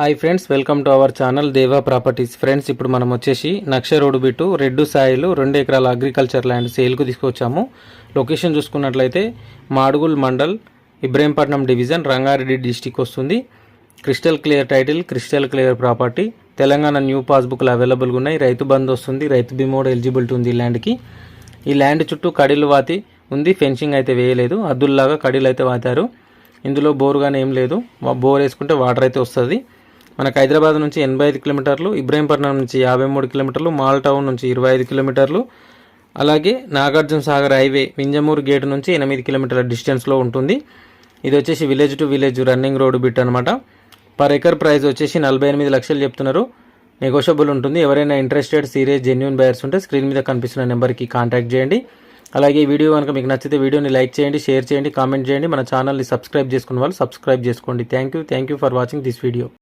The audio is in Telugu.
Hi friends welcome to our channel Deva properties friends ఇప్పుడు మనం వచ్చేసి నక్ష రోడ్డు బిట్టు రెడ్డు సాయిలు రెండు ఎకరాల అగ్రికల్చర్ ల్యాండ్ సేల్కు తీసుకొచ్చాము. లొకేషన్ చూసుకున్నట్లయితే మాడుగుల్ మండల్ ఇబ్రహీంపట్నం డివిజన్ రంగారెడ్డి డిస్టిక్ వస్తుంది. Crystal clear title crystal clear property Telangana new పాస్బుక్లు అవైలబుల్గా ఉన్నాయి. రైతు బంద్ వస్తుంది. రైతు బీమోడ్ ఎలిజిబిలిటీ ఉంది ఈ ల్యాండ్కి ఈ ల్యాండ్ చుట్టూ కడిలు వాతి ఉంది. ఫెన్సింగ్ అయితే వేయలేదు. అద్దుల్లాగా కడీలు అయితే వాతారు. ఇందులో బోర్ కానీ ఏం లేదు. బోర్ వేసుకుంటే వాటర్ అయితే వస్తుంది. మనకు హైదరాబాద్ నుంచి ఎనభై ఐదు కిలోమీటర్లు ఇబ్రహీంపట్నం నుంచి యాభై మూడు కిలోమీటర్లు మాల్ టౌన్ నుంచి ఇరవై ఐదు కిలోమీటర్లు అలాగే నాగార్జున సాగర్ హైవే వింజమూరు గేట్ నుంచి ఎనిమిది కిలోమీటర్ల డిస్టెన్స్లో ఉంటుంది. ఇది వచ్చేసి village to village running road bit అనమాట పర్ ఎకర్ ప్రైస్ వచ్చేసి నలభై ఎనిమిది లక్షలు చెప్తున్నారు. నెగోషియబుల్ ఉంటుంది. ఎవరైనా ఇంట్రెస్టెడ్ సీరియస్ జెన్యున్ బయర్స్ ఉంటే స్క్రీన్ మీద కనిపిస్తున్న నెంబర్కి కాంటాక్ట్ చేయండి. అలాగే ఈ వీడియో కనుక మీకు నచ్చితే వీడియోని లైక్ చేయండి షేర్ చేయండి కామెంట్ చేయండి. మన ఛానల్ని సబ్స్క్రైబ్ చేసుకున్న వాళ్ళు సబ్స్క్రైబ్ చేసుకోండి. Thank you thank you for watching this video.